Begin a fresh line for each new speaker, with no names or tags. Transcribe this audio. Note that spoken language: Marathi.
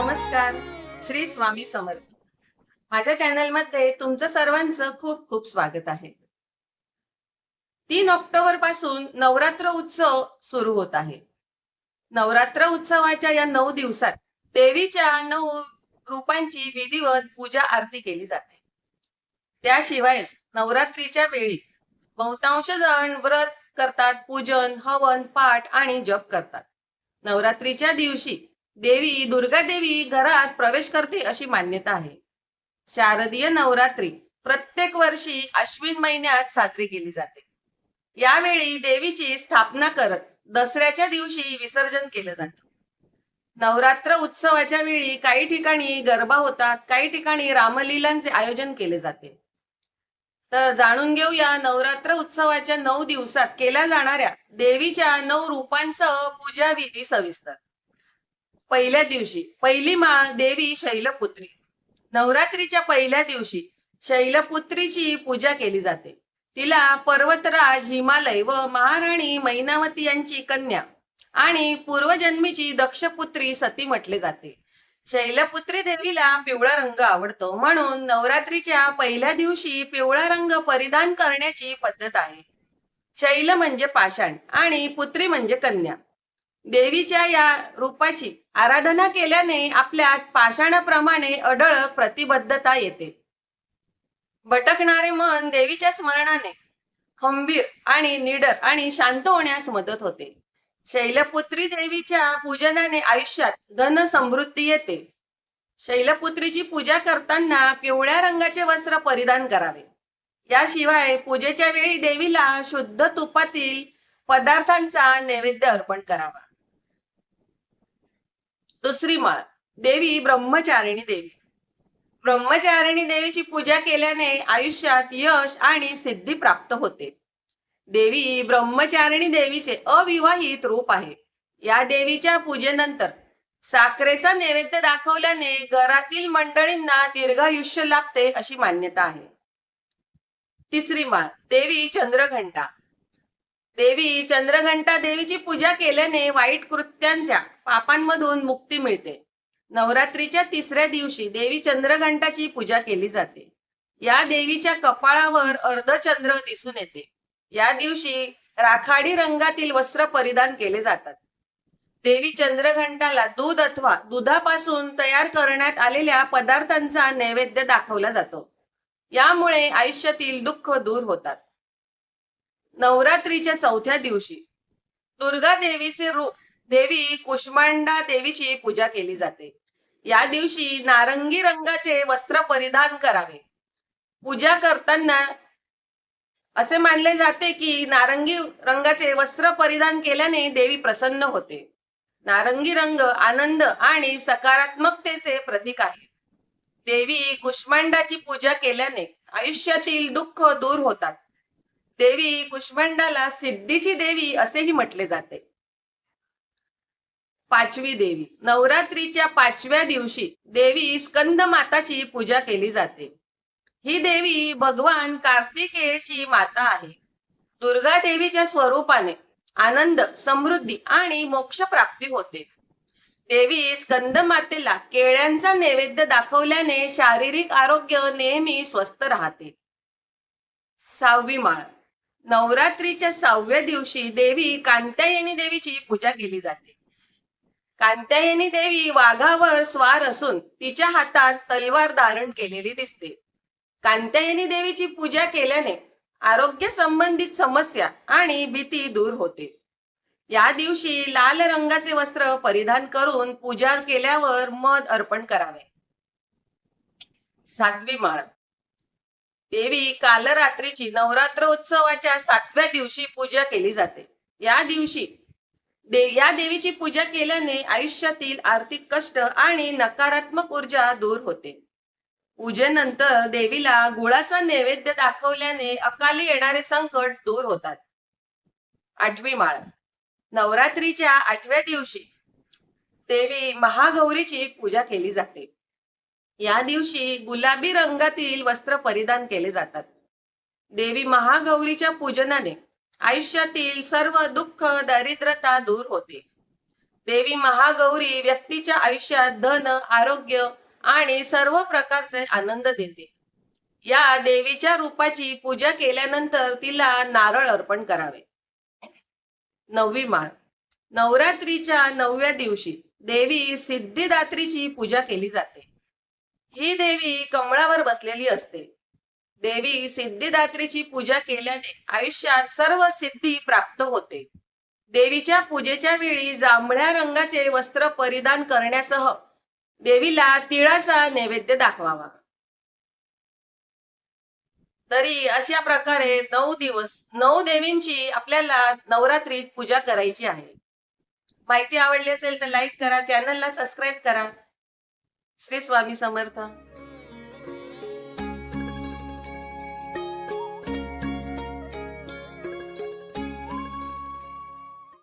नमस्कार. श्री स्वामी समर्थ. माझ्या चॅनलमध्ये तुमचं सर्वांचं खूप खूप स्वागत आहे. तीन ऑक्टोबरपासून नवरात्र उत्सव सुरू होत आहे. नवरात्र उत्सवाच्या या नऊ दिवसात देवीच्या नऊ रूपांची विधिवत पूजा आरती केली जाते. त्याशिवाय नवरात्रीच्या वेळी बहुतांश जण व्रत करतात पूजन हवन पाठ आणि जप करतात. नवरात्रीच्या दिवशी देवी दुर्गा देवी घरात प्रवेश करते अशी मान्यता आहे. शारदीय नवरात्री प्रत्येक वर्षी अश्विन महिन्यात साजरी केली जाते. यावेळी देवीची स्थापना करत दसऱ्याच्या दिवशी विसर्जन केलं जातं. नवरात्र उत्सवाच्या वेळी काही ठिकाणी गरबा होतात काही ठिकाणी रामलीलांचे आयोजन केले जाते. तर जाणून घेऊया नवरात्र उत्सवाच्या नऊ दिवसात केल्या जाणाऱ्या देवीच्या नऊ रूपांसह पूजा विधी सविस्तर. पहिल्या दिवशी पहिली माळ देवी शैलपुत्री. नवरात्रीच्या पहिल्या दिवशी शैलपुत्रीची पूजा केली जाते. तिला पर्वतराज हिमालय व महाराणी मैनावती यांची कन्या आणि पूर्वजन्मीची दक्षपुत्री सती म्हटले जाते. शैलपुत्री देवीला पिवळा रंग आवडतो. म्हणून नवरात्रीच्या पहिल्या दिवशी पिवळा रंग परिधान करण्याची पद्धत आहे. शैल म्हणजे पाषाण आणि पुत्री म्हणजे कन्या. देवीच्या या रूपाची आराधना केल्याने आपल्यात पाषाणाप्रमाणे अडळक प्रतिबद्धता येते. भटकणारे मन देवीच्या स्मरणाने खंबीर आणि निडर आणि शांत होण्यास मदत होते. शैलपुत्री देवीच्या पूजनाने आयुष्यात धन समृद्धी येते. शैलपुत्रीची पूजा करताना पिवळ्या रंगाचे वस्त्र परिधान करावे. याशिवाय पूजेच्या वेळी देवीला शुद्ध तुपातील पदार्थांचा नैवेद्य अर्पण करावा. दुसरी माळ देवी ब्रह्मचारिणी देवी. ब्रह्मचारिणी देवीची पूजा केल्याने आयुष्यात यश आणि सिद्धी प्राप्त होते. देवी ब्रह्मचारिणी देवीचे अविवाहित रूप आहे. या देवीच्या पूजेनंतर साखरेचा नैवेद्य दाखवल्याने घरातील मंडळींना दीर्घायुष्य लाभते अशी मान्यता आहे. तिसरी माळ देवी चंद्रघंटा. देवी चंद्रघंटा देवीची पूजा केल्याने वाईट कृत्यांच्या पापांमधून मुक्ती मिळते. नवरात्रीच्या तिसऱ्या दिवशी देवी चंद्रघंटाची पूजा केली जाते. या देवीच्या कपाळावर अर्धचंद्र दिसून येते. या दिवशी राखाडी रंगातील वस्त्र परिधान केले जातात. देवी चंद्रघंटाला दूध अथवा दुधापासून तयार करण्यात आलेल्या पदार्थांचा नैवेद्य दाखवला जातो. यामुळे आयुष्यातील दुःख दूर होतात. नवरात्रीच्या चौथ्या दिवशी दुर्गा देवीचे रूप देवी कुष्मांडा देवीची पूजा केली जाते. या दिवशी नारंगी रंगाचे वस्त्र परिधान करावे. पूजा करताना असे मानले जाते की नारंगी रंगाचे वस्त्र परिधान केल्याने देवी प्रसन्न होते. नारंगी रंग आनंद आणि सकारात्मकतेचे प्रतीक आहे. देवी कुष्मांडाची पूजा केल्याने आयुष्यातील दुःख दूर होतात. देवी कुष्मांडाला सिद्धीची देवी असेही म्हटले जाते. पाचवी देवी. नवरात्रीच्या पाचव्या दिवशी देवी स्कंद माताची पूजा केली जाते. ही देवी भगवान कार्तिकेयची माता आहे. दुर्गा देवीच्या स्वरूपाने आनंद समृद्धी आणि मोक्ष प्राप्ती होते. देवी स्कंद मातेला केळ्यांचा नैवेद्य दाखवल्याने शारीरिक आरोग्य नेहमी स्वस्थ राहते. सहावी माळ. नवरात्रीच्या सहाव्या दिवशी देवी कांत्यायनी देवीची पूजा केली जाते. कांत्यायनी देवी वाघावर स्वार असून तिच्या हातात तलवार धारण केलेली दिसते. कांत्यायनी देवीची पूजा केल्याने आरोग्य संबंधित समस्या आणि भीती दूर होते. या दिवशी लाल रंगाचे वस्त्र परिधान करून पूजा केल्यावर मध अर्पण करावे. सातवी माळ. देवी कालरात्रीची नवरात्र उत्सवाच्या सातव्या दिवशी पूजा केली जाते. या दिवशी दे या देवीची पूजा केल्याने आयुष्यातील आर्थिक कष्ट आणि नकारात्मक ऊर्जा दूर होते. पूजेनंतर देवीला गुळाचा नैवेद्य दाखवल्याने अकाली येणारे संकट दूर होतात. आठवी माळ. नवरात्रीच्या आठव्या दिवशी देवी महागौरीची पूजा केली जाते. या दिवशी गुलाबी रंगातील वस्त्र परिधान केले जातात. देवी महागौरीच्या पूजनाने आयुष्यातील सर्व दुःख दारिद्रता दूर होते. देवी महागौरी व्यक्तीच्या आयुष्यात धन आरोग्य आणि सर्व प्रकारचे आनंद देते. या देवीच्या रूपाची पूजा केल्यानंतर तिला नारळ अर्पण करावे. नववी माळ. नवरात्रीच्या नवव्या दिवशी देवी सिद्धिदात्रीची पूजा केली जाते. ही देवी कमळावर बसलेली असते. देवी सिद्धिदात्रीची पूजा केल्याने आयुष्यात सर्व सिद्धी प्राप्त होते. देवीच्या पूजेच्या वेळी जांभळ्या रंगाचे वस्त्र परिधान करण्यासह देवीला तिळाचा नैवेद्य दाखवावा. तरी अशा प्रकारे नऊ दिवस नऊ देवींची आपल्याला नवरात्रीत पूजा करायची आहे. माहिती आवडली असेल तर लाईक करा चॅनलला सबस्क्राईब करा. श्री स्वामी समर्थ.